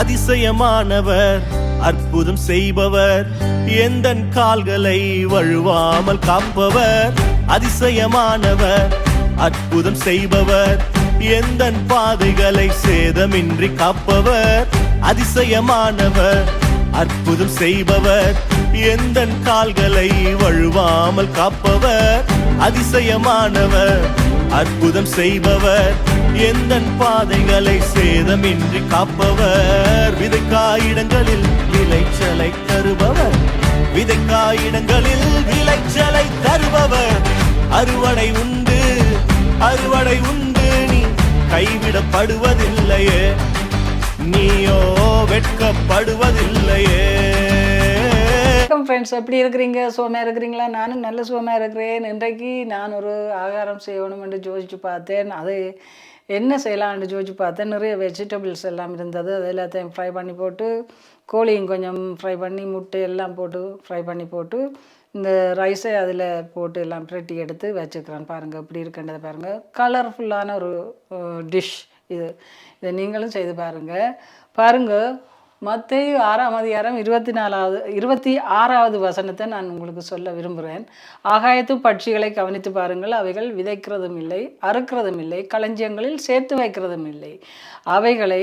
அதிசயமானவர் அற்புதம் செய்பவர் எந்தன் கால்களை வழுவாமல் காப்பவர். அதிசயமானவர் அற்புதம் செய்பவர் எந்தன் பாதைகளை சேதமின்றி காப்பவர். அதிசயமானவர் அற்புதம் செய்பவர் எந்த கால்களை வழுவாமல் காப்பவர். அதிசயமானவர் அற்புதம் செய்பவர் எந்தன் பாதைகளை சேதமின்றி காப்பவர். விதைக்காயிடங்களில் விளைச்சலை தருபவர். விதைக்காயிடங்களில் விளைச்சலை தருபவர். அறுவடை உண்டு அறுவடை உண்டு நீ கைவிடப்படுவதில்லையே. நீயோ வெட்கப்படுவதில்லையே. வணக்கம் ஃப்ரெண்ட்ஸ் எப்படி இருக்கிறீங்க? சுகமாக இருக்கிறீங்களா? நானும் நல்ல சுகமாக இருக்கிறேன். இன்றைக்கு நான் ஒரு ஆகாரம் செய்யணும் என்று பார்த்தேன். அது என்ன செய்யலாம்னு யோசிச்சு பார்த்தேன். நிறைய வெஜிடபிள்ஸ் எல்லாம் இருந்தது. அது எல்லாத்தையும் ஃப்ரை பண்ணி போட்டு கோழியும் கொஞ்சம் ஃப்ரை பண்ணி முட்டை எல்லாம் போட்டு ஃப்ரை பண்ணி போட்டு இந்த ரைஸை அதில் போட்டு எல்லாம் பிரட்டி எடுத்து வச்சுக்கிறேன் பாருங்கள் எப்படி இருக்குன்றதை பாருங்கள் கலர்ஃபுல்லான ஒரு டிஷ் இது. இதை நீங்களும் செய்து பாருங்கள் பாருங்கள் மத்திய ஆறாம் அதிகாரம் இருபத்தி நாலாவது இருபத்தி ஆறாவது வசனத்தை நான் உங்களுக்கு சொல்ல விரும்புகிறேன். ஆகாயத்து பட்சிகளை கவனித்து பாருங்கள். அவைகள் விதைக்கிறதும் இல்லை அறுக்கிறதும் இல்லை களஞ்சியங்களில் சேர்த்து வைக்கிறதும் இல்லை. அவைகளை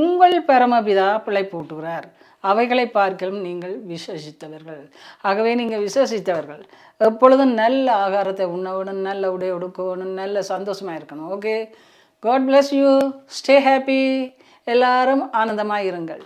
உங்கள் பரமபிதா பிழை போட்டுகிறார் அவைகளை பார்க்கலும் நீங்கள் விசேஷித்தவர்கள் ஆகவே நீங்கள் விசேஷித்தவர்கள் எப்பொழுதும் நல்ல ஆகாரத்தை உண்ணவணும் நல்ல உடை உடுக்கணும் நல்ல சந்தோஷமாக இருக்கணும். Okay God bless you stay happy எல்லாரும் ஆனந்தமாக இருங்கள்.